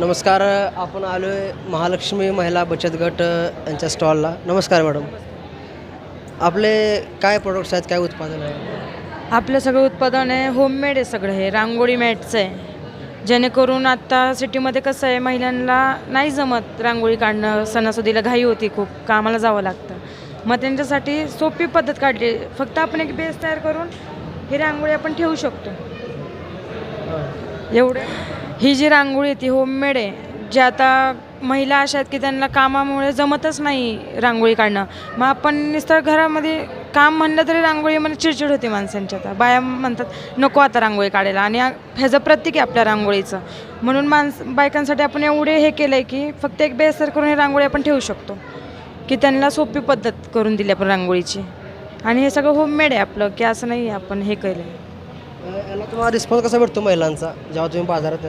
नमस्कार आपण आलो आहे महालक्ष्मी महिला बचत गट यांच्या स्टॉलला नमस्कार मॅडम आपले काय प्रोडक्ट्स आहेत काय उत्पादन आहे? आपलं सगळं उत्पादन आहे होममेड आहे सगळं हे रांगोळी मॅटचं आहे. जेणेकरून आत्ता सिटीमध्ये कसं आहे महिलांना नाही जमत रांगोळी काढणं सणासुदीला घाई होती खूप कामाला जावं लागतं. मग त्यांच्यासाठी सोपी पद्धत काढली फक्त आपण एक बेस तयार करून ही रांगोळी आपण ठेवू शकतो. एवढं. ही जी रांगोळी आहे ती होममेड आहे. जे आता महिला अशा आहेत की त्यांना कामामुळे जमतच नाही रांगोळी काढणं. मग आपण नुसतं घरामध्ये काम म्हणलं तरी रांगोळीमध्ये म्हणजे चिडचिड होते माणसांच्या आता. बाया म्हणतात नको आता रांगोळी काढायला. आणि ह्याचं प्रतीक आहे आपल्या रांगोळीचं. म्हणून माणस बायकांसाठी आपण एवढे हे केलं आहे की फक्त एक बेसर करून ही रांगोळी आपण ठेवू शकतो. की त्यांना सोपी पद्धत करून दिली आपण रांगोळीची. आणि हे सगळं होममेड आहे आपलं की असं नाही आहे आपण हे केलं आहे याला तुम्हाला रिस्पॉन्स कसा भेटतो महिलांचा जेव्हा तुम्ही बाजारात?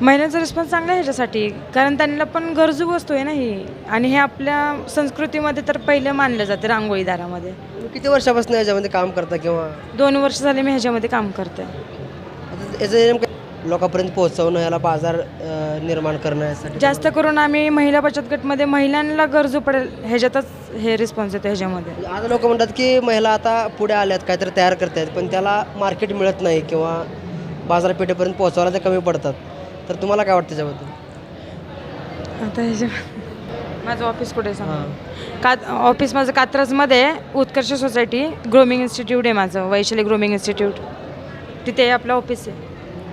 महिलांचा रिस्पॉन्स चांगला आहे ह्याच्यासाठी कारण त्यांना पण गरजू वस्तू आहे ना ही. आणि हे आपल्या संस्कृतीमध्ये तर पहिलं मानलं जातं रांगोळीदारामध्ये तुम्ही किती वर्षापासून याच्यामध्ये काम करता किंवा? दोन वर्ष झाले मी ह्याच्यामध्ये काम करते. आता याचं नेमकं लोकांपर्यंत पोहोचवणं याला बाजार अ, निर्माण करणं यासाठी. जास्त करून आम्ही महिला बचत गटमध्ये महिलांना गरजू पडेल ह्याच्यातच हे रिस्पॉन्स येतो ह्याच्यामध्ये. आता लोक म्हणतात की महिला आता पुढे आल्यात काहीतरी तयार करतायत पण त्याला मार्केट मिळत नाही किंवा बाजारपेठेपर्यंत पोहोचवायला ते कमी पडतात. तर तुम्हाला काय वाटतं त्याच्याबद्दल? आता ह्याच्या माझं ऑफिस कुठे सांग? का ऑफिस माझं कात्रजमध्ये. उत्कर्ष सोसायटी ग्रोमिंग इन्स्टिट्यूट आहे माझं वैशाली ग्रोमिंग इन्स्टिट्यूट तिथे आपलं ऑफिस आहे.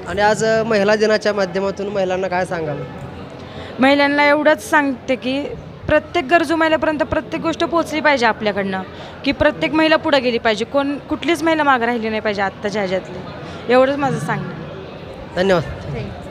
आणि आज महिला दिनाच्या माध्यमातून महिलांना काय सांगाल? महिलांना एवढंच सांगते की प्रत्येक गरजू महिलापर्यंत प्रत्येक गोष्ट पोहोचली पाहिजे आपल्याकडनं की प्रत्येक महिला पुढे गेली पाहिजे. कोण कुठलीच महिला मागं राहिली नाही पाहिजे आत्ताच्या ह्याच्यातली. एवढंच माझं सांगणं. धन्यवाद. थँक्यू